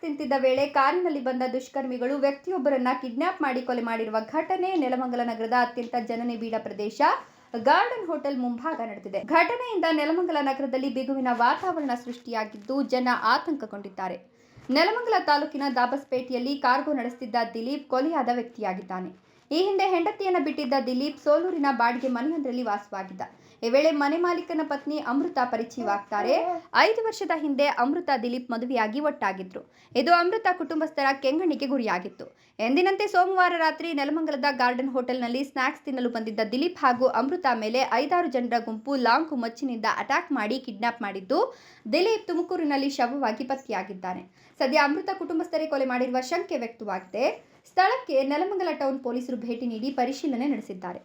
ತಿಂತಿದ್ದ ವೇಳೆ ಕಾರಿನಲ್ಲಿ ಬಂದ ದುಷ್ಕರ್ಮಿಗಳು ವ್ಯಕ್ತಿಯೊಬ್ಬರನ್ನ ಕಿಡ್ನಾಪ್ ಮಾಡಿ ಕೊಲೆ ಮಾಡಿರುವ ಘಟನೆ ನೆಲಮಂಗಲ ನಗರದ ಅತ್ಯಂತ ಜನನಿಬಿಡ ಪ್ರದೇಶ ಗಾರ್ಡನ್ ಹೋಟೆಲ್ ಮುಂಭಾಗ ನಡೆದಿದೆ. ಘಟನೆಯಿಂದ ನೆಲಮಂಗಲ ನಗರದಲ್ಲಿ ಬಿಗುವಿನ ವಾತಾವರಣ ಸೃಷ್ಟಿಯಾಗಿದ್ದು ಜನ ಆತಂಕಗೊಂಡಿದ್ದಾರೆ. ನೆಲಮಂಗಲ ತಾಲೂಕಿನ ದಾಬಸ್ಪೇಟೆಯಲ್ಲಿ ಕಾರ್ಗೋ ನಡೆಸುತ್ತಿದ್ದ ದಿಲೀಪ್ ಕೊಲೆಯಾದ ವ್ಯಕ್ತಿಯಾಗಿದ್ದಾನೆ. ಈ ಹಿಂದೆ ಹೆಂಡತಿಯನ್ನು ಬಿಟ್ಟಿದ್ದ ದಿಲೀಪ್ ಸೋಲೂರಿನ ಬಾಡಿಗೆ ಮನೆಯೊಂದರಲ್ಲಿ ವಾಸವಾಗಿದ್ದ. ಈ ವೇಳೆ ಮನೆ ಮಾಲೀಕನ ಪತ್ನಿ ಅಮೃತ ಪರಿಚಯವಾಗ್ತಾರೆ ಐದು ವರ್ಷದ ಹಿಂದೆ ಅಮೃತ ದಿಲೀಪ್ ಮದುವೆಯಾಗಿ ಒಟ್ಟಾಗಿದ್ರು. ಇದು ಅಮೃತ ಕುಟುಂಬಸ್ಥರ ಕೆಂಗಣ್ಣಿಗೆ ಗುರಿಯಾಗಿತ್ತು. ಎಂದಿನಂತೆ ಸೋಮವಾರ ರಾತ್ರಿ ನೆಲಮಂಗಲದ ಗಾರ್ಡನ್ ಹೋಟೆಲ್ನಲ್ಲಿ ಸ್ನಾಕ್ಸ್ ತಿನ್ನಲು ಬಂದಿದ್ದ ದಿಲೀಪ್ ಹಾಗೂ ಅಮೃತ ಮೇಲೆ ಐದಾರು ಜನರ ಗುಂಪು ಲಾಂಗ್ ಮಚ್ಚಿನಿಂದ ಅಟ್ಯಾಕ್ ಮಾಡಿ ಕಿಡ್ನಾಪ್ ಮಾಡಿದ್ದು, ದಿಲೀಪ್ ತುಮಕೂರಿನಲ್ಲಿ ಶವವಾಗಿ ಪತ್ತೆಯಾಗಿದ್ದಾನೆ ಸದ್ಯ ಅಮೃತ ಕುಟುಂಬಸ್ಥರೇ ಕೊಲೆ ಮಾಡಿರುವ ಶಂಕೆ ವ್ಯಕ್ತವಾಗಿದೆ. ಸ್ಥಳಕ್ಕೆ ನೆಲಮಂಗಲ ಟೌನ್ ಪೊಲೀಸರು ಭೇಟಿ ನೀಡಿ ಪರಿಶೀಲನೆ ನಡೆಸಿದ್ದಾರೆ.